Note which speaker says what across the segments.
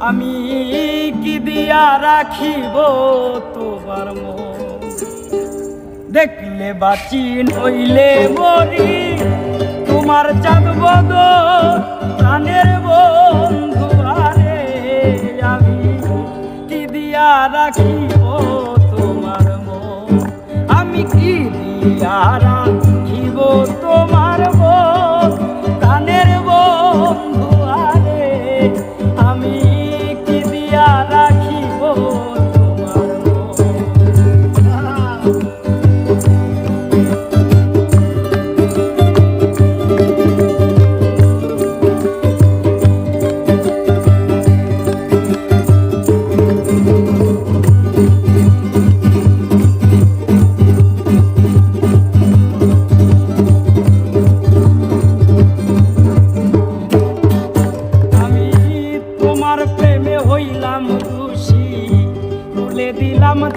Speaker 1: আমি কি দিয়া রাখিব তোমার মন? দেখলে বাঁচি, নইলে মরি। তোমার চাঁদ বদ প্রাণের বন্ধু আরে। আমি কি দিয়া রাখিব তোমার মন? আমি কি দিয়া রাখিব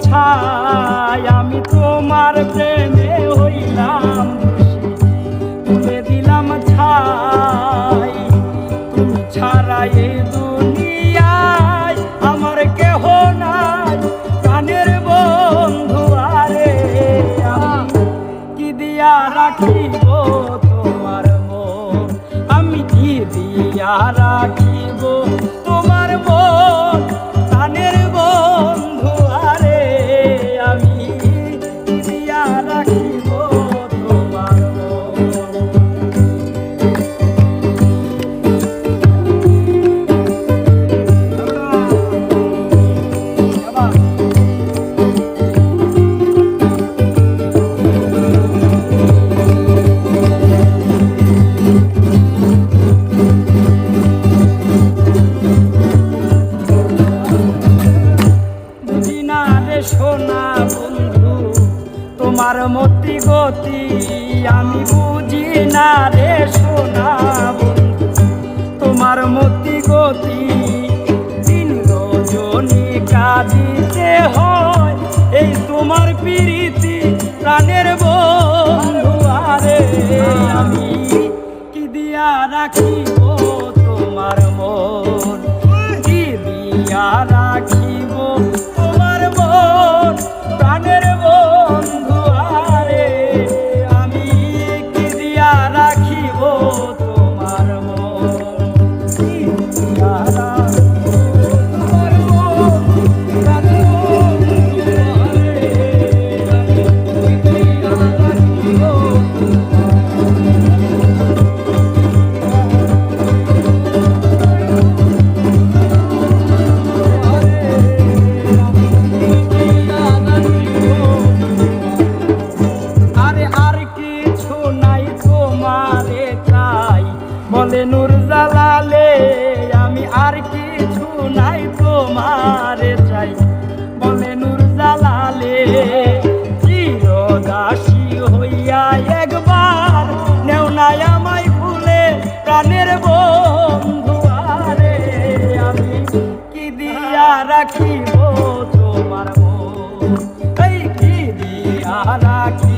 Speaker 1: ছাই আমি তোমার প্রেমে হইলাম তুলে দিলাম ছাই, তুমি ছাড়া দুনিয়ায় আমার কেহ নাই। প্রাণের বন্ধু, আরে আমি কি দিয়া রাখিব তোমার মন? আমি কি দিয়া রাখিব আমি বুঝি না রে সোনা তোমার মতি গতি দিন রজনী কাঁদিতে হয়। এই তোমার প্রীতি প্রাণের বন্ধু, আরে আমি কি দিয়া রাখিব রাখিব নূর জালালে, আমি আর কিছু নাই তোমারে চাই। বলে নূর জালালে, চিরদাসী হইয়া একবার নেও নাই আমায় ফুলে প্রাণের বন্ধু আরে। আমি কি দিয়া রাখিব তোমার মন? এই কি দিয়া রাখিব